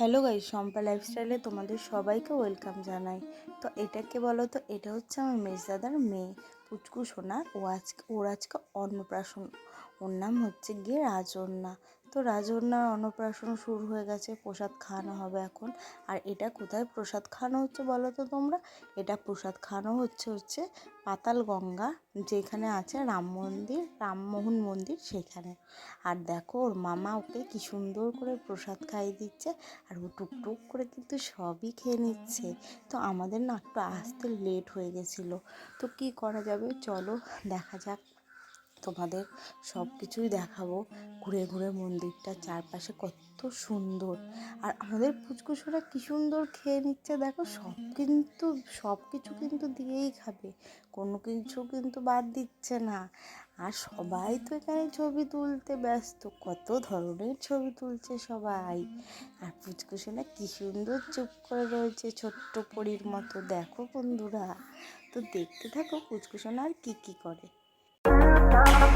Hello guy Shampa লাইফস্টাইলে তোমাদের সবাইকে ওয়েলকাম জানাই। তো এটাকে বলো তো, এটা হচ্ছে আমার মেজদাদার মেয়ে, পুচকু সোনা। ও আজকে ওর আজকে অন্নপ্রাশন। ওর নাম হচ্ছে গিয়ে রাজন্যা। তো রাজন্যার অন্নপ্রাশন শুরু হয়ে গেছে, প্রসাদ খাওয়ানো হবে এখন। আর এটা কোথায় প্রসাদ খাওয়ানো হচ্ছে বলো তো তোমরা? এটা প্রসাদ খাওয়ানো হচ্ছে হচ্ছে পাতাল গঙ্গা, যেখানে আছে রাম মন্দির রামমোহন মন্দির সেখানে। আর দেখো ওর মামা ওকে কি সুন্দর করে প্রসাদ খাইয়ে দিচ্ছে, আর ও টুকটুক করে কিন্তু সবই খেয়ে নিচ্ছে। তো আমাদের না একটু আসতে লেট হয়ে গেছিল। তো কি করা যাবে? চলো দেখা যাক। তোমাদের সব কিছুই দেখাবো। ঘুরে ঘুরে মন্দিরটা চারপাশে কত সুন্দর। আর আমাদের পুচকুসোরা কি সুন্দর খেয়ে নিচ্ছে দেখো, সব কিন্তু সব কিছু কিন্তু দিয়েই খাবে। কোনো কিছু কিন্তু বাদ দিচ্ছে না। আর সবাই তো এখানে ছবি তুলতে ব্যস্ত, কত ধরনের ছবি তুলছে সবাই। আর পুচকুসোনা কি সুন্দর চুপ করে রয়েছে ছোট্ট পরীর মতো। দেখো বন্ধুরা, তো দেখতে থাকো পুচকুসোনা আর কি কি করে।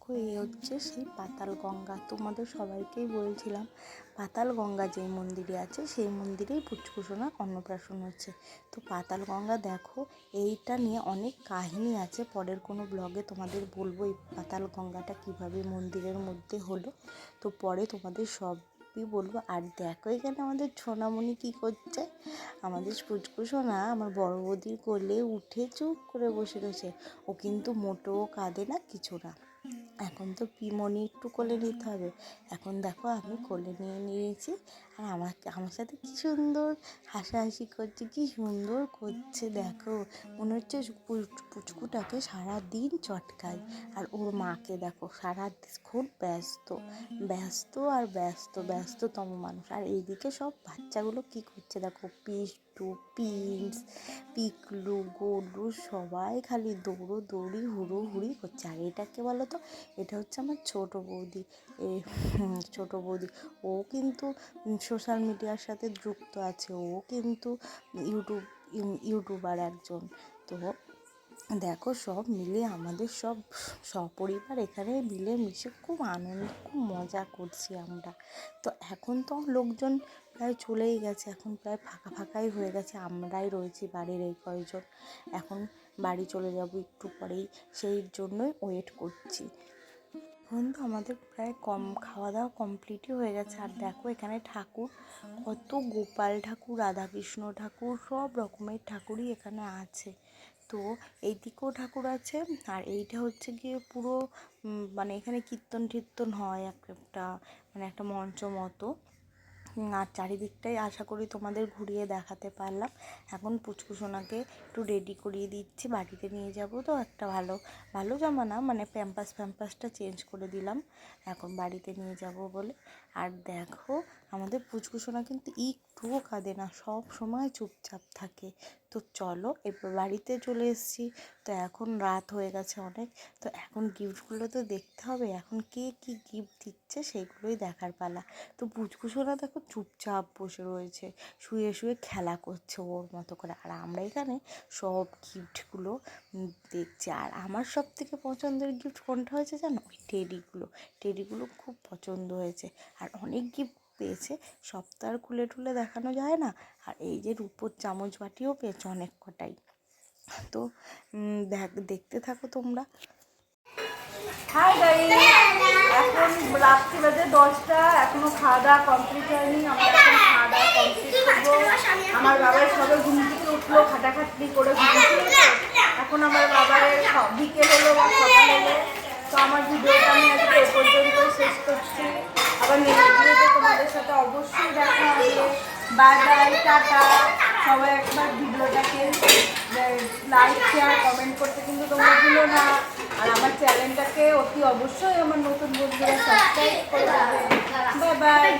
দেখো, এই হচ্ছে সেই পাতাল গঙ্গা। তোমাদের সবাইকেই বলছিলাম, পাতাল গঙ্গা যেই মন্দিরে আছে, সেই মন্দিরেই পুচকুসোনা অন্নপ্রাশন হচ্ছে। তো পাতাল গঙ্গা দেখো, এইটা নিয়ে অনেক কাহিনী আছে, পরের কোনো ব্লগে তোমাদের বলব এই পাতাল গঙ্গাটা কীভাবে মন্দিরের মধ্যে হলো। তো পরে তোমাদের সব বলব। আর দেখো, এখানে আমাদের সোনামণি কি করছে? আমাদের পুচকু আমার বড় বৌদির কোলে উঠে চুপ করে বসে রয়েছে। ও কিন্তু মোটেও কাঁদে না, কিছু না। এখন তো পিমনি একটু কোলে নিতে হবে। এখন দেখো আমি কোলে নিয়ে নিয়েছি। আর আমাকে আমার সাথে কি সুন্দর হাসাহাসি করছে, কি সুন্দর করছে, দেখো। মনে হচ্ছে পুচ- পুচকুটাকে সারাদিন চটকায়। আর ওর মাকে দেখো সারা খুব ব্যস্ত। ব্যস্ত আর ব্যস্ত, ব্যস্ততম মানুষ। আর এইদিকে সব বাচ্চাগুলো কি করছে দেখো পিষ্টু পিন্স, পিকলু, গোলু, সবাই খালি দৌড়ো, দৌড়ি, হুড়ো, হুড়ি করছে। আর এটাকে বলো তো, এটা হচ্ছে আমার ছোট বৌদি। এ ছোট বৌদি। ও কিন্তু সোশ্যাল মিডিয়ার সাথে যুক্ত আছে ও কিন্তু ইউটিউব ইউটিউবার একজন। তো দেখো সব মিলে আমাদের সব সপরিবার এখানে মিলে মিশে খুব আনন্দ, খুব মজা করছি আমরা। তো এখন তো লোকজন প্রায় চলেই গেছে, এখন প্রায় ফাঁকা ফাঁকাই হয়ে গেছে, আমরাই রয়েছি বাড়ির এই কয়জন এখন বাড়ি চলে যাব একটু পরেই, সেই জন্যই ওয়েট করছি। এখন তো আমাদের প্রায় কম খাওয়া দাওয়া কমপ্লিটই হয়ে গেছে। আর দেখো, এখানে ঠাকুর, কত গোপাল ঠাকুর, রাধাকৃষ্ণ ঠাকুর, সব রকমের ঠাকুরই এখানে আছে। তো এইদিকেও ঠাকুর আছে, আর এইটা হচ্ছে গিয়ে পুরো মানে এখানে কীর্তন টীর্তন হয় এক একটা মানে একটা মঞ্চ মতো। আর চারিদিকটাই আশা করি তোমাদের ঘুরিয়ে দেখাতে পারলাম। এখন পুচকুসোনাকে একটু রেডি করিয়ে দিচ্ছি বাড়িতে নিয়ে যাব তো, একটা ভালো ভালো জামা না মানে প্যাম্পাস প্যাম্পাসটা চেঞ্জ করে দিলাম। এখন বাড়িতে নিয়ে যাব বলে। আর দেখো, আমাদের পুচকুসোনা কিন্তু একটুও কাঁদে না, সব সময় চুপচাপ থাকে। তো চলো এবার বাড়িতে চলে এসেছি। তো এখন রাত হয়ে গেছে অনেক। তো এখন গিফটগুলো তো দেখতে হবে। এখন কে কী গিফট দিচ্ছে সেইগুলোই দেখার পালা। তো পুচকুসোনা দেখো চুপচাপ বসে রয়েছে। শুয়ে শুয়ে খেলা করছে ওর মতো করে। আর আমরা এখানে সব গিফটগুলো দেখছি। আর আমার সব থেকে পছন্দের গিফট কোনটা হয়েছে জানো? ওই টেডিগুলো টেডিগুলো খুব পছন্দ হয়েছে। আর অনেক গিফট পেয়েছে। আর খুলে টুলে দেখানো যায় না। আর এই যে রূপোর চামচ বাটিও পেয়েছে অনেক কটাই। তো দেখ, দেখতে থাকো তোমরা। হাই গাইস এখন রাত্রি বাজে দশটা, এখনও খাওয়া দাওয়া কমপ্লিট হয়নি। আমরা এখন খাওয়া দাওয়া কমপ্লিট করব। আমার বাবার সবে ঘুম থেকে উঠল, খাটাখাটনি করে তো এখন আমার বাবার স- বিকেল হলো বা সকাল হলো। তো আমার ভিডিওটা আমি আজকে পর্যন্ত শেষ করছি। আবার নেক্সট তোমাদের সাথে অবশ্যই দেখা হবে। Bye bye tata. সবাই একবার ভিডিওটাকে লাইক শেয়ার কমেন্ট করতে কিন্তু তোমরা ভুলো না। আর আমার চ্যানেলটাকে অতি অবশ্যই আমার নতুন বন্ধুরা সাবস্ক্রাইব করে দেবে। Bye bye